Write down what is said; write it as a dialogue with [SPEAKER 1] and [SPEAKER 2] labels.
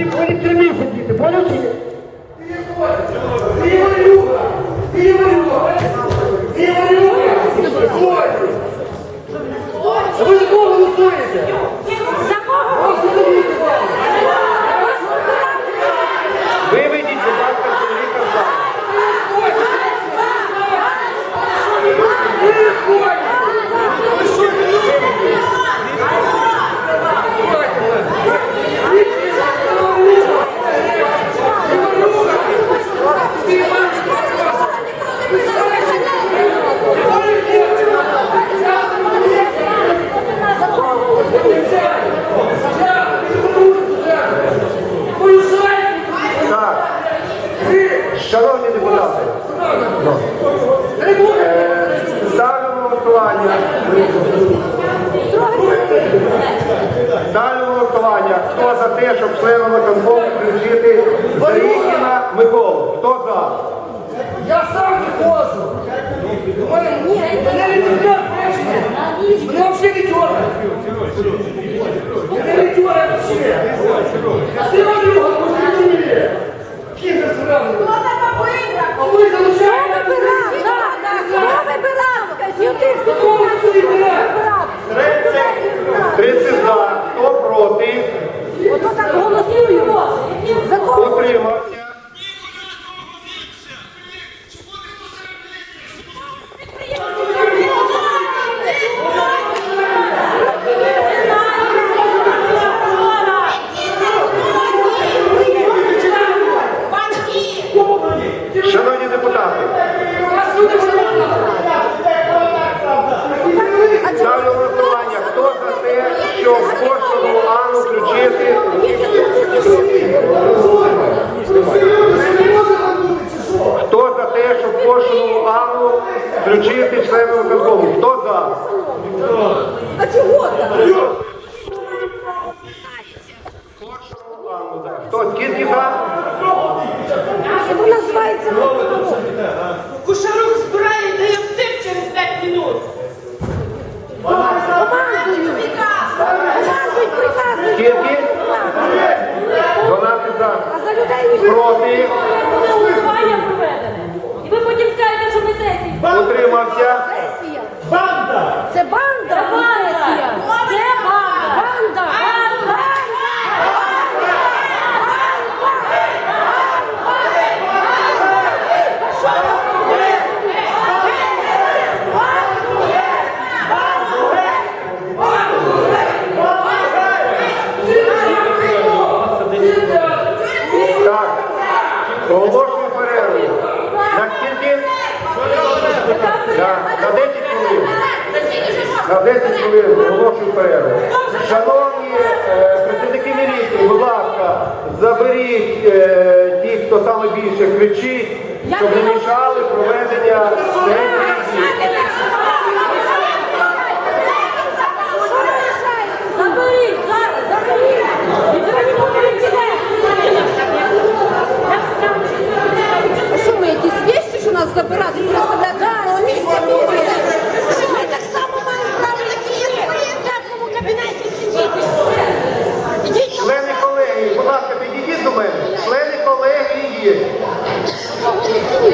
[SPEAKER 1] Тобі вони три місяці діти, поняв чи Ти А ви за кого голосуєте?
[SPEAKER 2] За кого?
[SPEAKER 1] Виведіть, будь ласка, чоловіка в зал. Так. Шановні депутати, е, ставлю на голосування. Ставлю на голосування. Хто за те, щоб членом виконкому включити Зарікіна Миколу? Хто за?
[SPEAKER 3] Я сам не ходжу. У мене мене не цікавить речення. Мене взагалі не дьоргає. Мене не дьоргає взагалі. Ти Ванюга, пустите мені. Кіндер сраний. А ви
[SPEAKER 2] Хто
[SPEAKER 3] залишаєте
[SPEAKER 2] вибирав? Да, да, Хто вибирав? Скажіть, ти хто
[SPEAKER 3] вибирав?
[SPEAKER 2] вибирав?
[SPEAKER 1] 30 за. Хто проти?
[SPEAKER 2] Ото так голосують. За кого?
[SPEAKER 1] Утримався. Шановні депутати, ставлю на голосування. Хто за те, щоб кожному Анну включити Хто за те, щоб кожному Анну включити членом виконкому? Хто за?
[SPEAKER 2] А чого.
[SPEAKER 1] Хто? Скільки за?
[SPEAKER 2] Воно називається
[SPEAKER 4] Кушарук збирає, дає втик через 5 минут.
[SPEAKER 1] Скільки? 12 за.
[SPEAKER 2] А за людей.
[SPEAKER 1] Проти?
[SPEAKER 4] Голосування
[SPEAKER 1] Утримався? На 10 хвилин. На 10 хвилин оголошую перерву. Шановні е, представники міліції, будь ласка, заберіть е, ті, хто саме більше кричить, щоб не мішали проведення сесії. Забирати, не розставляти. Por favor. É